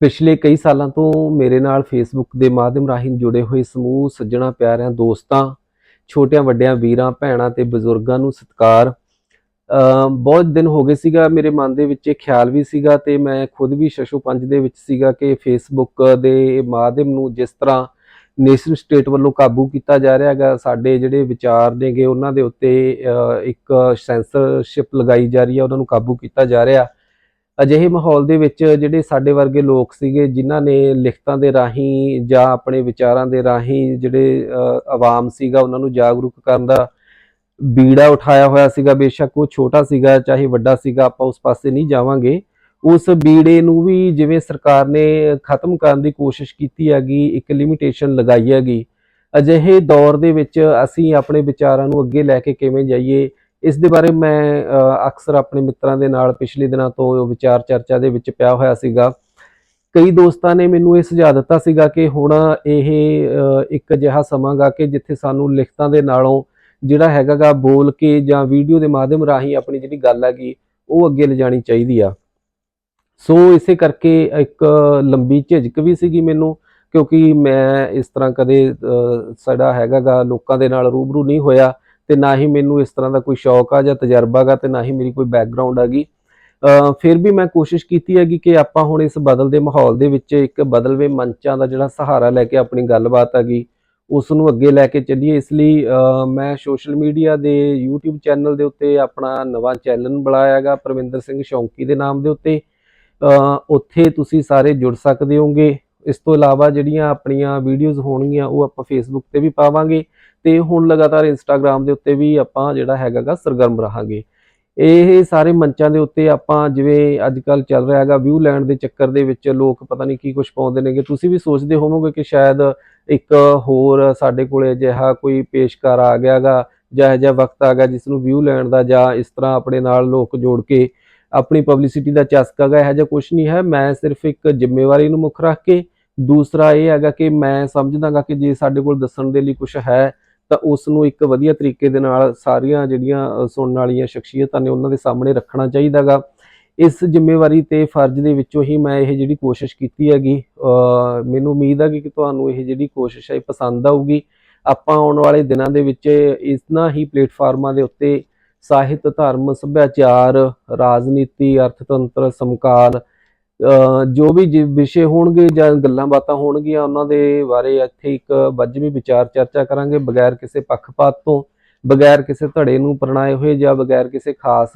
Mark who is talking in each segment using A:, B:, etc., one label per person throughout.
A: ਪਿਛਲੇ ਕਈ ਸਾਲਾਂ ਤੋਂ ਮੇਰੇ ਨਾਲ ਫੇਸਬੁੱਕ ਦੇ ਮਾਧਿਅਮ ਰਾਹੀਂ ਜੁੜੇ ਹੋਏ ਸਮੂਹ, ਸੱਜਣਾ ਪਿਆਰਿਆਂ, ਦੋਸਤਾਂ, ਛੋਟਿਆਂ, ਵੱਡਿਆਂ, ਵੀਰਾਂ, ਭੈਣਾਂ ਤੇ ਬਜ਼ੁਰਗਾਂ ਨੂੰ ਸਤਿਕਾਰ। ਬਹੁਤ ਦਿਨ ਹੋ ਗਏ ਸੀਗਾ, ਮੇਰੇ ਮਨ ਦੇ ਵਿੱਚ ਇਹ ਖਿਆਲ ਵੀ ਸੀਗਾ ਤੇ ਮੈਂ ਖੁਦ ਵੀ ਸ਼ਸ਼ੋ ਪੰਜ ਦੇ ਵਿੱਚ ਸੀਗਾ ਕਿ ਫੇਸਬੁੱਕ ਦੇ ਮਾਧਿਅਮ ਨੂੰ ਜਿਸ ਤਰ੍ਹਾਂ ਨੇਸ਼ਨ ਸਟੇਟ ਵੱਲੋਂ ਕਾਬੂ ਕੀਤਾ ਜਾ ਰਿਹਾ ਹੈਗਾ, ਸਾਡੇ ਜਿਹੜੇ ਵਿਚਾਰ ਨੇਗੇ ਉਹਨਾਂ ਦੇ ਉੱਤੇ ਇੱਕ ਸੈਂਸਰਸ਼ਿਪ ਲਗਾਈ ਜਾ ਰਹੀ ਹੈ, ਉਹਨਾਂ ਨੂੰ ਕਾਬੂ ਕੀਤਾ ਜਾ ਰਿਹਾ। ਅਜਿਹੇ ਮਾਹੌਲ ਦੇ ਵਿੱਚ ਜਿਹੜੇ ਸਾਡੇ ਵਰਗੇ ਲੋਕ ਸੀਗੇ, ਜਿਨ੍ਹਾਂ ਨੇ ਲਿਖਤਾਂ ਦੇ ਰਾਹੀਂ ਜਾਂ ਆਪਣੇ ਵਿਚਾਰਾਂ ਦੇ ਰਾਹੀਂ ਜਿਹੜੇ ਆਵਾਮ ਸੀਗਾ, ਉਹਨਾਂ ਨੂੰ ਜਾਗਰੂਕ ਕਰਨ ਦਾ ਬੀੜਾ ਉਠਾਇਆ ਹੋਇਆ ਸੀਗਾ, ਬੇਸ਼ੱਕ ਉਹ ਛੋਟਾ ਸੀਗਾ, ਚਾਹੇ ਵੱਡਾ ਸੀਗਾ, ਆਪਾਂ ਉਸ ਪਾਸੇ ਨਹੀਂ ਜਾਵਾਂਗੇ। ਉਸ ਬੀੜੇ ਨੂੰ ਵੀ ਜਿਵੇਂ ਸਰਕਾਰ ਨੇ ਖਤਮ ਕਰਨ ਦੀ ਕੋਸ਼ਿਸ਼ ਕੀਤੀ ਹੈਗੀ, ਇੱਕ ਲਿਮਿਟੇਸ਼ਨ ਲਗਾਈ ਹੈਗੀ, ਅਜਿਹੇ ਦੌਰ ਦੇ ਵਿੱਚ ਅਸੀਂ ਆਪਣੇ ਵਿਚਾਰਾਂ ਨੂੰ ਅੱਗੇ ਲੈ ਕੇ ਕਿਵੇਂ ਜਾਈਏ ਇਸ ਦੇ ਬਾਰੇ ਮੈਂ ਅਕਸਰ ਆਪਣੇ ਮਿੱਤਰਾਂ ਦੇ ਨਾਲ ਪਿਛਲੇ ਦਿਨਾਂ ਤੋਂ ਵਿਚਾਰ ਚਰਚਾ ਦੇ ਵਿੱਚ ਪਿਆ ਹੋਇਆ ਸੀਗਾ। ਕਈ ਦੋਸਤਾਂ ਨੇ ਮੈਨੂੰ ਇਹ ਸੁਝਾਅ ਦਿੱਤਾ ਸੀਗਾ ਕਿ ਹੁਣ ਇਹ ਇੱਕ ਅਜਿਹਾ ਸਮਾਂ ਗਾ ਕਿ ਜਿੱਥੇ ਸਾਨੂੰ ਲਿਖਤਾਂ ਦੇ ਨਾਲੋਂ ਜਿਹੜਾ ਹੈਗਾਗਾ ਬੋਲ ਕੇ ਜਾਂ ਵੀਡੀਓ ਦੇ ਮਾਧਿਅਮ ਰਾਹੀਂ ਆਪਣੀ ਜਿਹੜੀ ਗੱਲ ਹੈਗੀ ਉਹ ਅੱਗੇ ਲਿਜਾਣੀ ਚਾਹੀਦੀ ਆ। ਸੋ ਇਸੇ ਕਰਕੇ ਇੱਕ ਲੰਬੀ ਝਿਜਕ ਵੀ ਸੀਗੀ ਮੈਨੂੰ ਕਿਉਂਕਿ ਮੈਂ ਇਸ ਤਰ੍ਹਾਂ ਕਦੇ ਅ, ਸਾਡਾ ਹੈਗਾਗਾ ਲੋਕਾਂ ਦੇ ਨਾਲ ਰੂਬਰੂ ਨਹੀਂ ਹੋਇਆ। ਤੇ ਨਾ ਹੀ ਮੈਨੂੰ ਇਸ ਤਰ੍ਹਾਂ ਦਾ ਕੋਈ ਸ਼ੌਕ ਆ ਜਾਂ ਤਜਰਬਾ ਗਾ ਤੇ ਨਾ ਹੀ ਮੇਰੀ ਕੋਈ ਬੈਕਗ੍ਰਾਉਂਡ ਹੈਗੀ ਅ, ਫਿਰ ਵੀ ਮੈਂ ਕੋਸ਼ਿਸ਼ ਕੀਤੀ ਹੈਗੀ ਕਿ ਆਪਾਂ ਹੁਣ ਇਸ ਬਦਲਦੇ ਮਾਹੌਲ ਦੇ ਵਿੱਚ ਇੱਕ ਬਦਲਵੇਂ ਮੰਚਾਂ ਦਾ ਜਿਹੜਾ ਸਹਾਰਾ ਲੈ ਕੇ ਆਪਣੀ ਗੱਲਬਾਤ ਹੈਗੀ ਉਸ ਨੂੰ ਅੱਗੇ ਲੈ ਕੇ ਚੱਲੀਏ। ਇਸ ਲਈ ਮੈਂ ਸੋਸ਼ਲ ਮੀਡੀਆ ਦੇ YouTube ਚੈਨਲ ਦੇ ਉੱਤੇ ਆਪਣਾ ਨਵਾਂ ਚੈਨਲ ਬਣਾਇਆ ਹੈਗਾ ਪ੍ਰਵਿੰਦਰ ਸਿੰਘ ਸ਼ੌਂਕੀ ਦੇ ਨਾਮ ਦੇ ਉੱਤੇ। ਉੱਥੇ ਤੁਸੀਂ ਸਾਰੇ ਜੁੜ ਸਕਦੇ ਹੋਗੇ। ਇਸ ਤੋਂ ਇਲਾਵਾ ਜਿਹੜੀਆਂ ਆਪਣੀਆਂ ਵੀਡੀਓਜ਼ ਹੋਣਗੀਆਂ, ਉਹ ਆਪਾਂ ਫੇਸਬੁੱਕ ਤੇ ਵੀ ਪਾਵਾਂਗੇ ਤੇ ਹੁਣ ਲਗਾਤਾਰ ਇੰਸਟਾਗ੍ਰam ਦੇ ਉੱਤੇ ਵੀ ਆਪਾਂ ਜਿਹੜਾ ਹੈਗਾਗਾ ਸਰਗਰਮ ਰਹਾਂਗੇ। ਇਹ ਸਾਰੇ ਮੰਚਾਂ ਦੇ ਉੱਤੇ ਆਪਾਂ ਜਿਵੇਂ ਅੱਜ ਕੱਲ ਚੱਲ ਰਿਹਾ ਹੈਗਾ ਵਿਊ ਲੈਣ ਦੇ ਚੱਕਰ ਦੇ ਵਿੱਚ ਲੋਕ ਪਤਾ ਨਹੀਂ ਕੀ ਕੁਝ ਪਾਉਂਦੇ ਨੇਗੇ। ਤੁਸੀਂ ਵੀ ਸੋਚਦੇ ਹੋਵੋਗੇ ਕਿ ਸ਼ਾਇਦ ਇੱਕ ਹੋਰ ਸਾਡੇ ਕੋਲੇ ਅਜਿਹਾ ਕੋਈ ਪੇਸ਼ਕਾਰ ਆ ਗਿਆਗਾ ਜਾਂ ਇਹੋ ਜਿਹਾ ਵਕਤ ਆ ਗਿਆ ਜਿਸ ਨੂੰ ਵਿਊ ਲੈਣ ਦਾ ਜਾਂ ਇਸ ਤਰ੍ਹਾਂ ਆਪਣੇ ਨਾਲ ਲੋਕ ਜੋੜ ਕੇ ਆਪਣੀ ਪਬਲਿਸਿਟੀ ਦਾ ਚਸਕਾ ਗਾ ਇਹੋ ਜਿਹਾ ਕੁਝ ਨਹੀਂ ਹੈ। ਮੈਂ ਸਿਰਫ ਇੱਕ ਜ਼ਿੰਮੇਵਾਰੀ ਨੂੰ ਮੁੱਖ ਰੱਖ ਕੇ ਦੂਸਰਾ ਇਹ ਹੈਗਾ ਕਿ ਮੈਂ ਸਮਝਦਾਗਾ ਕਿ ਜੇ ਸਾਡੇ ਕੋਲ ਦੱਸਣ ਦੇ ਲਈ ਕੁਝ ਹੈ, ਤਾਂ ਉਸ ਨੂੰ ਇੱਕ ਵਧੀਆ ਤਰੀਕੇ ਦੇ ਨਾਲ ਸਾਰੀਆਂ ਜਿਹੜੀਆਂ ਸੁਣਨ ਵਾਲੀਆਂ ਸ਼ਖਸੀਅਤਾਂ ਨੇ ਉਹਨਾਂ ਦੇ ਸਾਹਮਣੇ ਰੱਖਣਾ ਚਾਹੀਦਾਗਾ। ਇਸ ਜ਼ਿੰਮੇਵਾਰੀ ਤੇ ਫਰਜ਼ ਦੇ ਵਿੱਚੋਂ ਹੀ ਮੈਂ ਇਹ ਜਿਹੜੀ ਕੋਸ਼ਿਸ਼ ਕੀਤੀ ਹੈਗੀ ਮੈਨੂੰ ਉਮੀਦ ਹੈ ਕਿ ਤੁਹਾਨੂੰ ਇਹ ਜਿਹੜੀ ਕੋਸ਼ਿਸ਼ ਹੈ ਇਹ ਪਸੰਦ ਆਊਗੀ। ਆਪਾਂ ਆਉਣ ਵਾਲੇ ਦਿਨਾਂ ਦੇ ਵਿੱਚ ਇਸਨਾ ਹੀ ਪਲੇਟਫਾਰਮਾਂ ਦੇ ਉੱਤੇ ਸਾਹਿਤ, ਧਰਮ, ਸੱਭਿਆਚਾਰ, ਰਾਜਨੀਤੀ, ਅਰਥਤੰਤਰ, ਸਮਕਾਲ ਜੋ ਵੀ ਜਿ- ਵਿਸ਼ੇ ਹੋਣਗੇ ਜਾਂ ਗੱਲਾਂ ਬਾਤਾਂ ਹੋਣਗੀਆਂ, ਉਹਨਾਂ ਦੇ ਬਾਰੇ ਇੱਥੇ ਇੱਕ ਵੱਜਵੀਂ ਵਿਚਾਰ ਚਰਚਾ ਕਰਾਂਗੇ, ਬਗੈਰ ਕਿਸੇ ਪੱਖਪਾਤ ਤੋਂ, ਬਗੈਰ ਕਿਸੇ ਧੜੇ ਨੂੰ ਪਰਣਾਏ ਹੋਏ ਜਾਂ ਬਗੈਰ ਕਿਸੇ ਖਾਸ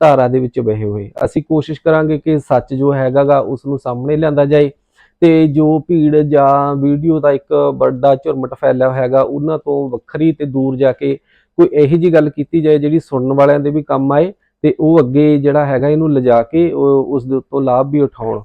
A: ਧਾਰਾ ਦੇ ਵਿੱਚ ਬਹਿ ਹੋਏ। ਅਸੀਂ ਕੋਸ਼ਿਸ਼ ਕਰਾਂਗੇ ਕਿ ਸੱਚ ਜੋ ਹੈਗਾਗਾ ਉਸ ਨੂੰ ਸਾਹਮਣੇ ਲਿਆਂਦਾ ਜਾਏ ਤੇ ਜੋ ਭੀੜ ਜਾਂ ਵੀਡੀਓ ਦਾ ਇੱਕ ਵੱਡਾ ਝੁਰਮਟ ਫੈਲਿਆ ਹੈਗਾ ਉਹਨਾਂ ਤੋਂ ਵੱਖਰੀ ਤੇ ਦੂਰ ਜਾ ਕੇ ਕੋਈ ਇਹੋ ਜੀ ਗੱਲ ਕੀਤੀ ਜਾਏ ਜਿਹੜੀ ਸੁਣਨ ਵਾਲਿਆਂ ਦੇ ਵੀ ਕੰਮ ਆਏ ਤੇ ਉਹ ਅੱਗੇ ਜਿਹੜਾ ਹੈਗਾ ਇਹਨੂੰ ਲਿਜਾ ਕੇ ਉਹ- ਉਸ ਦੇ ਉੱਤੋਂ ਲਾਭ ਵੀ ਉਠਾਉਣ।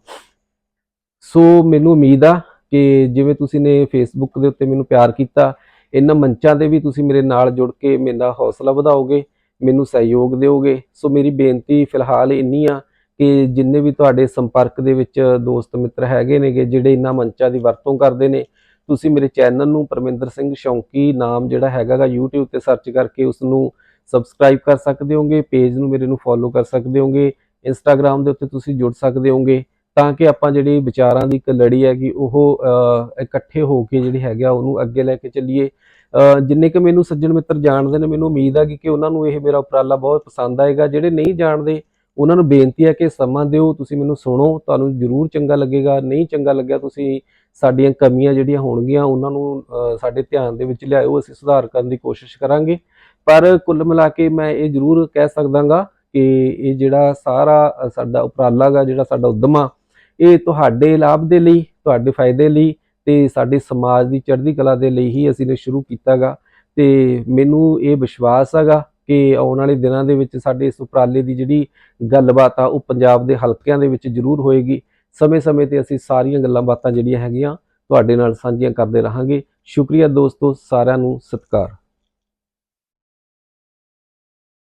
A: ਸੋ ਮੈਨੂੰ ਉਮੀਦ ਆ ਕਿ ਜਿਵੇਂ ਤੁਸੀਂ ਨੇ ਫੇਸਬੁੱਕ ਦੇ ਉੱਤੇ ਮੈਨੂੰ ਪਿਆਰ ਕੀਤਾ, ਇਹਨਾਂ ਮੰਚਾਂ ਤੇ ਵੀ ਤੁਸੀਂ ਮੇਰੇ ਨਾਲ ਜੁੜ ਕੇ ਮੇਰਾ ਹੌਸਲਾ ਵਧਾਓਗੇ, ਮੈਨੂੰ ਸਹਿਯੋਗ ਦਿਓਗੇ। ਸੋ ਮੇਰੀ ਬੇਨਤੀ ਫਿਲਹਾਲ ਇੰਨੀ ਆ ਕਿ ਜਿੰਨੇ ਵੀ ਤੁਹਾਡੇ ਸੰਪਰਕ ਦੇ ਵਿੱਚ ਦੋਸਤ ਮਿੱਤਰ ਹੈਗੇ ਨੇਗੇ, ਜਿਹੜੇ ਇਹਨਾਂ ਮੰਚਾਂ ਦੀ ਵਰਤੋਂ ਕਰਦੇ ਨੇ, ਤੁਸੀਂ ਮੇਰੇ ਚੈਨਲ ਨੂੰ ਪਰਮਿੰਦਰ ਸਿੰਘ ਸ਼ੌਂਕੀ ਨਾਮ ਜਿਹੜਾ ਹੈਗਾਗਾ YouTube ਤੇ ਸਰਚ ਕਰਕੇ ਉਸ ਨੂੰ ਸਬਸਕ੍ਰਾਈਬ ਕਰ ਸਕਦੇ ਹੋਗੇ ਪੇਜ ਨੂੰ ਮੇਰੇ ਨੂੰ ਫੋਲੋ ਕਰ ਸਕਦੇ ਹੋਗੇ ਇੰਸਟਾਗ੍ਰam ਦੇ ਉੱਤੇ ਤੁਸੀਂ ਜੁੜ ਸਕਦੇ ਹੋਗੇ, ਤਾਂ ਕਿ ਆਪਾਂ ਜਿਹੜੀ ਵਿਚਾਰਾਂ ਦੀ ਇੱਕ ਲੜੀ ਹੈਗੀ, ਉਹ ਇਕੱਠੇ ਹੋ ਕੇ ਜਿਹੜੀ ਹੈਗਾ ਉਹਨੂੰ ਅੱਗੇ ਲੈ ਕੇ ਚੱਲੀਏ। ਜਿੰਨੇ ਕਿ ਮੈਨੂੰ ਸੱਜਣ ਮਿੱਤਰ ਜਾਣਦੇ ਨੇ, ਮੈਨੂੰ ਉਮੀਦ ਹੈ ਕਿ ਉਹਨਾਂ ਨੂੰ ਇਹ ਮੇਰਾ ਉਪਰਾਲਾ ਬਹੁਤ ਪਸੰਦ ਆਏਗਾ। ਜਿਹੜੇ ਨਹੀਂ ਜਾਣਦੇ, ਉਹਨਾਂ ਨੂੰ ਬੇਨਤੀ ਹੈ ਕਿ ਸਮਾਂ ਦਿਓ, ਤੁਸੀਂ ਮੈਨੂੰ ਸੁਣੋ, ਤੁਹਾਨੂੰ ਜ਼ਰੂਰ ਚੰਗਾ ਲੱਗੇਗਾ, ਨਹੀਂ ਚੰਗਾ ਲੱਗਿਆ, ਤੁਸੀਂ ਸਾਡੀਆਂ ਕਮੀਆਂ ਜਿਹੜੀਆਂ ਹੋਣਗੀਆਂ, ਉਹਨਾਂ ਨੂੰ ਸਾਡੇ ਧਿਆਨ ਦੇ ਵਿੱਚ ਲਿਆਇਓ, ਅਸੀਂ ਸੁਧਾਰ ਕਰਨ ਦੀ ਕੋਸ਼ਿਸ਼ ਕਰਾਂਗੇ। ਪਰ ਕੁੱਲ ਮਿਲਾ ਕੇ ਮੈਂ ਇਹ ਜ਼ਰੂਰ ਕਹਿ ਸਕਦਾਗਾ ਕਿ ਇਹ ਜਿਹੜਾ ਸਾਰਾ ਸਾਡਾ ਉਪਰਾਲਾ ਗਾ, ਜਿਹੜਾ ਸਾਡਾ ਉਦਮ ਆ, ਇਹ ਤੁਹਾਡੇ ਲਾਭ ਦੇ ਲਈ, ਤੁਹਾਡੇ ਫਾਇਦੇ ਲਈ ਤੇ ਸਾਡੇ ਸਮਾਜ ਦੀ ਚੜ੍ਹਦੀ ਕਲਾ ਦੇ ਲਈ ਹੀ ਅਸੀਂ ਨੇ ਸ਼ੁਰੂ ਕੀਤਾਗਾ ਤੇ ਮੈਨੂੰ ਇਹ ਵਿਸ਼ਵਾਸ ਹੈਗਾ ਕਿ ਆਉਣ ਵਾਲੇ ਦਿਨਾਂ ਦੇ ਵਿੱਚ ਸਾਡੇ ਇਸ ਉਪਰਾਲੇ ਦੀ ਜਿਹੜੀ ਗੱਲਬਾਤ ਆ, ਉਹ ਪੰਜਾਬ ਦੇ ਹਲਕਿਆਂ ਦੇ ਵਿੱਚ ਜ਼ਰੂਰ ਹੋਏਗੀ। ਸਮੇਂ-ਸਮੇਂ ਤੇ ਅਸੀਂ ਸਾਰੀਆਂ ਗੱਲਾਂ ਬਾਤਾਂ ਜਿਹੜੀਆਂ ਹੈਗੀਆਂ ਤੁਹਾਡੇ ਨਾਲ ਸਾਂਝੀਆਂ ਕਰਦੇ ਰਹਾਂਗੇ। ਸ਼ੁਕਰੀਆ ਦੋਸਤੋ, ਸਾਰਿਆਂ ਨੂੰ ਸਤਿਕਾਰ।